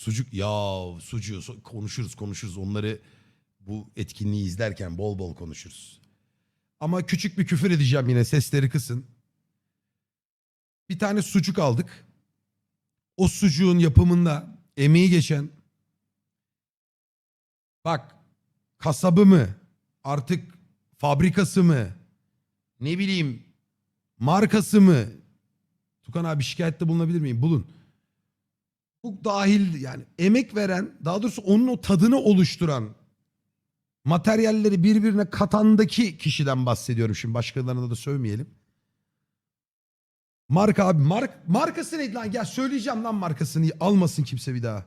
Sucuk ya sucuğu konuşuruz konuşuruz onları bu etkinliği izlerken bol bol konuşuruz. Ama küçük bir küfür edeceğim yine sesleri kısın. Bir tane sucuk aldık. O sucuğun yapımında emeği geçen bak kasabı mı artık fabrikası mı ne bileyim markası mı Tukan abi şikayette bulunabilir miyim? Bulun. Bu dahil yani emek veren daha doğrusu onun o tadını oluşturan materyalleri birbirine katandaki kişiden bahsediyorum şimdi başkalarına da sövmeyelim. Marka abi mark, markası neydi lan gel söyleyeceğim lan markasını almasın kimse bir daha.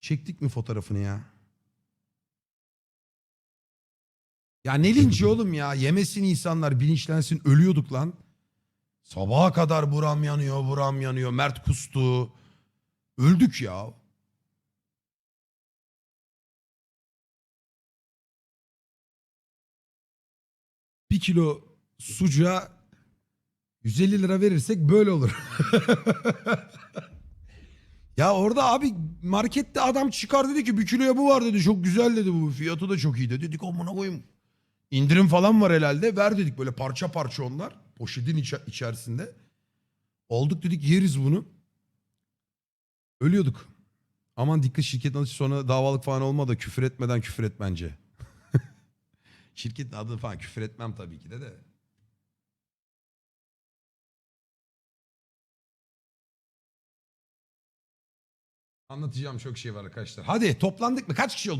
Çektik mi fotoğrafını ya? Ya ne linci oğlum ya yemesin insanlar bilinçlensin ölüyorduk lan. Sabaha kadar buram yanıyor buram yanıyor Mert kustu. Öldük ya. Bir kilo sucuğa 150 lira verirsek böyle olur. ya orada abi markette adam çıkar dedi ki bir kiloya bu var dedi. Çok güzel dedi bu. Fiyatı da çok iyi dedi. Dedik amına koyayım. İndirim falan var herhalde. Ver dedik böyle parça parça onlar. Poşetin içe- içerisinde. Olduk dedik yeriz bunu. Ölüyorduk. Aman dikkat şirketin adı sonra davalık falan olma da küfür etmeden küfür et bence. Şirketin adı falan küfür etmem tabii ki de de. Anlatacağım çok şey var arkadaşlar. Hadi toplandık mı? Kaç kişi oldu?